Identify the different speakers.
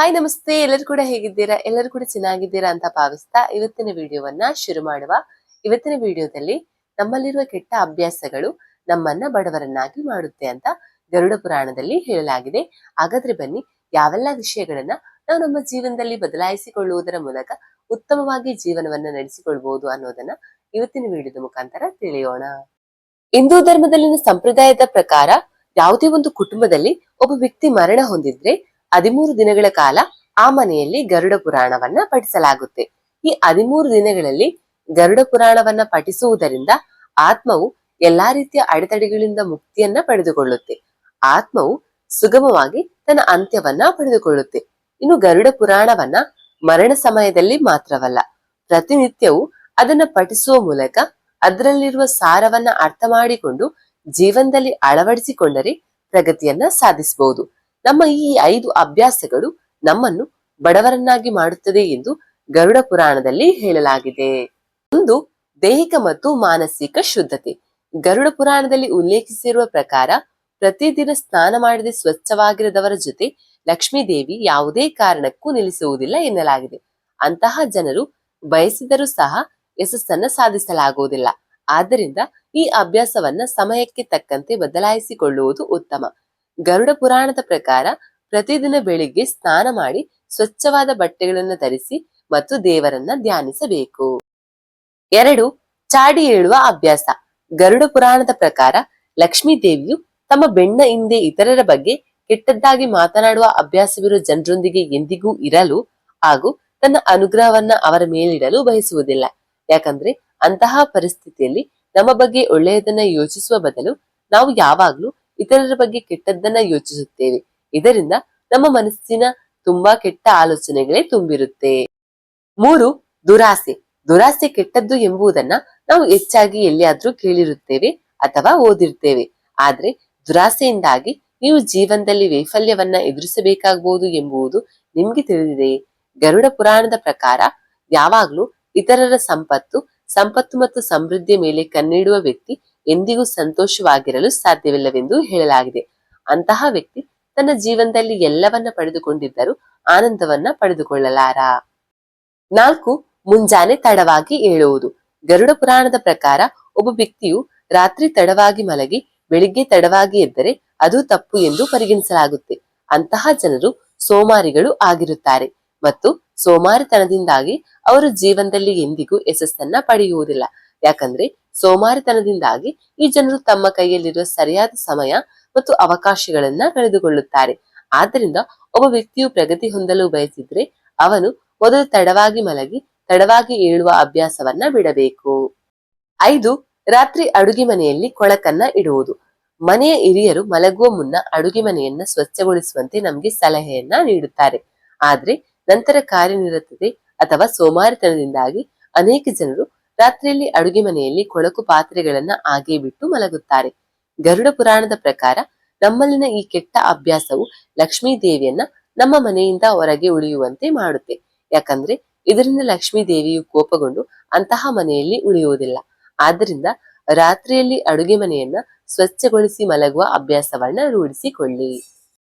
Speaker 1: Hi ನಮಸ್ತೆ. ಎಲ್ಲರೂ ಕೂಡ ಹೇಗಿದ್ದೀರಾ? ಎಲ್ಲರೂ ಕೂಡ ಚೆನ್ನಾಗಿದ್ದೀರಾ ಅಂತ ಭಾವಿಸ್ತಾ ಇವತ್ತಿನ ವಿಡಿಯೋವನ್ನ ಶುರು ಮಾಡುವ. ಇವತ್ತಿನ ವಿಡಿಯೋದಲ್ಲಿ ನಮ್ಮಲ್ಲಿರುವ ಕೆಟ್ಟ ಅಭ್ಯಾಸಗಳು ನಮ್ಮನ್ನ ಬಡವರನ್ನಾಗಿ ಮಾಡುತ್ತೆ ಅಂತ ಗರುಡ ಪುರಾಣದಲ್ಲಿ ಹೇಳಲಾಗಿದೆ. ಹಾಗಾದ್ರೆ ಬನ್ನಿ, ಯಾವೆಲ್ಲ ವಿಷಯಗಳನ್ನ ನಾವು ನಮ್ಮ ಜೀವನದಲ್ಲಿ ಬದಲಾಯಿಸಿಕೊಳ್ಳುವುದರ ಮೂಲಕ ಉತ್ತಮವಾಗಿ ಜೀವನವನ್ನ ನಡೆಸಿಕೊಳ್ಬಹುದು ಅನ್ನೋದನ್ನ ಇವತ್ತಿನ ವಿಡಿಯೋದ ಮುಖಾಂತರ ತಿಳಿಯೋಣ. ಹಿಂದೂ ಧರ್ಮದಲ್ಲಿನ ಸಂಪ್ರದಾಯದ ಪ್ರಕಾರ ಯಾವುದೇ ಒಂದು ಕುಟುಂಬದಲ್ಲಿ ಒಬ್ಬ ವ್ಯಕ್ತಿ ಮರಣ ಹೊಂದಿದ್ರೆ ಹದಿಮೂರು ದಿನಗಳ ಕಾಲ ಆ ಮನೆಯಲ್ಲಿ ಗರುಡ ಪುರಾಣವನ್ನ ಪಠಿಸಲಾಗುತ್ತೆ. ಈ ಹದಿಮೂರು ದಿನಗಳಲ್ಲಿ ಗರುಡ ಪುರಾಣವನ್ನ ಪಠಿಸುವುದರಿಂದ ಆತ್ಮವು ಎಲ್ಲಾ ರೀತಿಯ ಅಡೆತಡೆಗಳಿಂದ ಮುಕ್ತಿಯನ್ನ ಪಡೆದುಕೊಳ್ಳುತ್ತೆ. ಆತ್ಮವು ಸುಗಮವಾಗಿ ತನ್ನ ಅಂತ್ಯವನ್ನ ಪಡೆದುಕೊಳ್ಳುತ್ತೆ. ಇನ್ನು ಗರುಡ ಪುರಾಣವನ್ನ ಮರಣ ಸಮಯದಲ್ಲಿ ಮಾತ್ರವಲ್ಲ, ಪ್ರತಿನಿತ್ಯವೂ ಅದನ್ನ ಪಠಿಸುವ ಮೂಲಕ ಅದರಲ್ಲಿರುವ ಸಾರವನ್ನ ಅರ್ಥ ಮಾಡಿಕೊಂಡು ಜೀವನದಲ್ಲಿ ಅಳವಡಿಸಿಕೊಂಡರೆ ಪ್ರಗತಿಯನ್ನ ಸಾಧಿಸಬಹುದು ನಮ್ಮ ಈ ಐದು ಅಭ್ಯಾಸಗಳು ನಮ್ಮನ್ನು ಬಡವರನ್ನಾಗಿ ಮಾಡುತ್ತದೆ ಎಂದು ಗರುಡ ಪುರಾಣದಲ್ಲಿ ಹೇಳಲಾಗಿದೆ. ಒಂದು, ದೈಹಿಕ ಮತ್ತು ಮಾನಸಿಕ ಶುದ್ಧತೆ. ಗರುಡ ಪುರಾಣದಲ್ಲಿ ಉಲ್ಲೇಖಿಸಿರುವ ಪ್ರಕಾರ, ಪ್ರತಿದಿನ ಸ್ನಾನ ಮಾಡದೆ ಸ್ವಚ್ಛವಾಗಿರದವರ ಜೊತೆ ಲಕ್ಷ್ಮೀ ದೇವಿ ಯಾವುದೇ ಕಾರಣಕ್ಕೂ ನಿಲ್ಲಿಸುವುದಿಲ್ಲ ಎನ್ನಲಾಗಿದೆ. ಅಂತಹ ಜನರು ಬಯಸಿದರೂ ಸಹ ಯಶಸ್ಸನ್ನ ಸಾಧಿಸಲಾಗುವುದಿಲ್ಲ. ಆದ್ದರಿಂದ ಈ ಅಭ್ಯಾಸವನ್ನ ಸಮಯಕ್ಕೆ ತಕ್ಕಂತೆ ಬದಲಾಯಿಸಿಕೊಳ್ಳುವುದು ಉತ್ತಮ. ಗರುಡ ಪುರಾಣದ ಪ್ರಕಾರ ಪ್ರತಿದಿನ ಬೆಳಿಗ್ಗೆ ಸ್ನಾನ ಮಾಡಿ ಸ್ವಚ್ಛವಾದ ಬಟ್ಟೆಗಳನ್ನು ಧರಿಸಿ ಮತ್ತು ದೇವರನ್ನ ಧ್ಯಾನಿಸಬೇಕು. ಎರಡು, ಚಾಡಿ ಏಳುವ ಅಭ್ಯಾಸ. ಗರುಡ ಪುರಾಣದ ಪ್ರಕಾರ ಲಕ್ಷ್ಮೀ ದೇವಿಯು ತಮ್ಮ ಬೆಣ್ಣ ಹಿಂದೆ ಇತರರ ಬಗ್ಗೆ ಕೆಟ್ಟದ್ದಾಗಿ ಮಾತನಾಡುವ ಅಭ್ಯಾಸವಿರುವ ಜನರೊಂದಿಗೆ ಎಂದಿಗೂ ಇರಲು ಹಾಗೂ ತನ್ನ ಅನುಗ್ರಹವನ್ನ ಅವರ ಮೇಲಿಡಲು ಬಯಸುವುದಿಲ್ಲ. ಯಾಕಂದ್ರೆ ಅಂತಹ ಪರಿಸ್ಥಿತಿಯಲ್ಲಿ ನಮ್ಮ ಬಗ್ಗೆ ಒಳ್ಳೆಯದನ್ನ ಯೋಚಿಸುವ ಬದಲು ನಾವು ಯಾವಾಗ್ಲೂ ಇತರರ ಬಗ್ಗೆ ಕೆಟ್ಟದ್ದನ್ನ ಯೋಚಿಸುತ್ತೇವೆ. ಇದರಿಂದ ನಮ್ಮ ಮನಸ್ಸಿನ ತುಂಬಾ ಕೆಟ್ಟ ಆಲೋಚನೆಗಳೇ ತುಂಬಿರುತ್ತೆ. ಮೂರು, ದುರಾಸೆ. ದುರಾಸೆ ಕೆಟ್ಟದ್ದು ಎಂಬುದನ್ನ ನಾವು ಹೆಚ್ಚಾಗಿ ಎಲ್ಲಿಯಾದ್ರೂ ಕೇಳಿರುತ್ತೇವೆ ಅಥವಾ ಓದಿರ್ತೇವೆ. ಆದ್ರೆ ದುರಾಸೆಯಿಂದಾಗಿ ನೀವು ಜೀವನದಲ್ಲಿ ವೈಫಲ್ಯವನ್ನ ಎದುರಿಸಬೇಕಾಗಬಹುದು ಎಂಬುದು ನಿಮ್ಗೆ ತಿಳಿದಿದೆ. ಗರುಡ ಪುರಾಣದ ಪ್ರಕಾರ ಯಾವಾಗ್ಲೂ ಇತರರ ಸಂಪತ್ತು ಸಂಪತ್ತು ಮತ್ತು ಸಮೃದ್ಧಿಯ ಮೇಲೆ ಕಣ್ಣಿಡುವ ವ್ಯಕ್ತಿ ಎಂದಿಗೂ ಸಂತೋಷವಾಗಿರಲು ಸಾಧ್ಯವಿಲ್ಲವೆಂದು ಹೇಳಲಾಗಿದೆ. ಅಂತಹ ವ್ಯಕ್ತಿ ತನ್ನ ಜೀವನದಲ್ಲಿ ಎಲ್ಲವನ್ನ ಪಡೆದುಕೊಂಡಿದ್ದರೂ ಆನಂದವನ್ನ ಪಡೆದುಕೊಳ್ಳಲಾರ? ನಾಲ್ಕು, ಮುಂಜಾನೆ ತಡವಾಗಿ ಏಳುವುದು. ಗರುಡ ಪುರಾಣದ ಪ್ರಕಾರ ಒಬ್ಬ ವ್ಯಕ್ತಿಯು ರಾತ್ರಿ ತಡವಾಗಿ ಮಲಗಿ ಬೆಳಿಗ್ಗೆ ತಡವಾಗಿ ಎದ್ದರೆ ಅದು ತಪ್ಪು ಎಂದು ಪರಿಗಣಿಸಲಾಗುತ್ತೆ. ಅಂತಹ ಜನರು ಸೋಮಾರಿಗಳು ಆಗಿರುತ್ತಾರೆ ಮತ್ತು ಸೋಮಾರಿತನದಿಂದಾಗಿ ಅವರು ಜೀವನದಲ್ಲಿ ಎಂದಿಗೂ ಯಶಸ್ಸನ್ನ ಪಡೆಯುವುದಿಲ್ಲ. ಯಾಕಂದ್ರೆ ಸೋಮಾರಿತನದಿಂದಾಗಿ ಈ ಜನರು ತಮ್ಮ ಕೈಯಲ್ಲಿರುವ ಸರಿಯಾದ ಸಮಯ ಮತ್ತು ಅವಕಾಶಗಳನ್ನ ಕಳೆದುಕೊಳ್ಳುತ್ತಾರೆ. ಆದ್ದರಿಂದ ಒಬ್ಬ ವ್ಯಕ್ತಿಯು ಪ್ರಗತಿ ಹೊಂದಲು ಬಯಸಿದ್ರೆ ಅವನು ಮೊದಲು ತಡವಾಗಿ ಮಲಗಿ, ತಡವಾಗಿ ಏಳುವ ಅಭ್ಯಾಸವನ್ನ ಬಿಡಬೇಕು. ಐದು, ರಾತ್ರಿ ಅಡುಗೆ ಮನೆಯಲ್ಲಿ ಕೊಳಕನ್ನ ಇಡುವುದು. ಮನೆಯ ಹಿರಿಯರು ಮಲಗುವ ಮುನ್ನ ಅಡುಗೆ ಮನೆಯನ್ನ ಸ್ವಚ್ಛಗೊಳಿಸುವಂತೆ ನಮಗೆ ಸಲಹೆಯನ್ನ ನೀಡುತ್ತಾರೆ. ಆದ್ರೆ ನಂತರ ಕಾರ್ಯನಿರತತೆ ಅಥವಾ ಸೋಮಾರಿತನದಿಂದಾಗಿ ಅನೇಕ ಜನರು ರಾತ್ರಿಯಲ್ಲಿ ಅಡುಗೆ ಮನೆಯಲ್ಲಿ ಕೊಳಕು ಪಾತ್ರೆಗಳನ್ನ ಹಾಗೆ ಬಿಟ್ಟು ಮಲಗುತ್ತಾರೆ. ಗರುಡ ಪುರಾಣದ ಪ್ರಕಾರ ನಮ್ಮಲ್ಲಿನ ಈ ಕೆಟ್ಟ ಅಭ್ಯಾಸವು ಲಕ್ಷ್ಮೀ ದೇವಿಯನ್ನ ನಮ್ಮ ಮನೆಯಿಂದ ಹೊರಗೆ ಉಳಿಯುವಂತೆ ಮಾಡುತ್ತೆ. ಯಾಕಂದ್ರೆ ಇದರಿಂದ ಲಕ್ಷ್ಮೀ ದೇವಿಯು ಕೋಪಗೊಂಡು ಅಂತಹ ಮನೆಯಲ್ಲಿ ಉಳಿಯುವುದಿಲ್ಲ. ಆದ್ದರಿಂದ ರಾತ್ರಿಯಲ್ಲಿ ಅಡುಗೆ ಮನೆಯನ್ನ ಸ್ವಚ್ಛಗೊಳಿಸಿ ಮಲಗುವ ಅಭ್ಯಾಸವನ್ನ ರೂಢಿಸಿಕೊಳ್ಳಿ.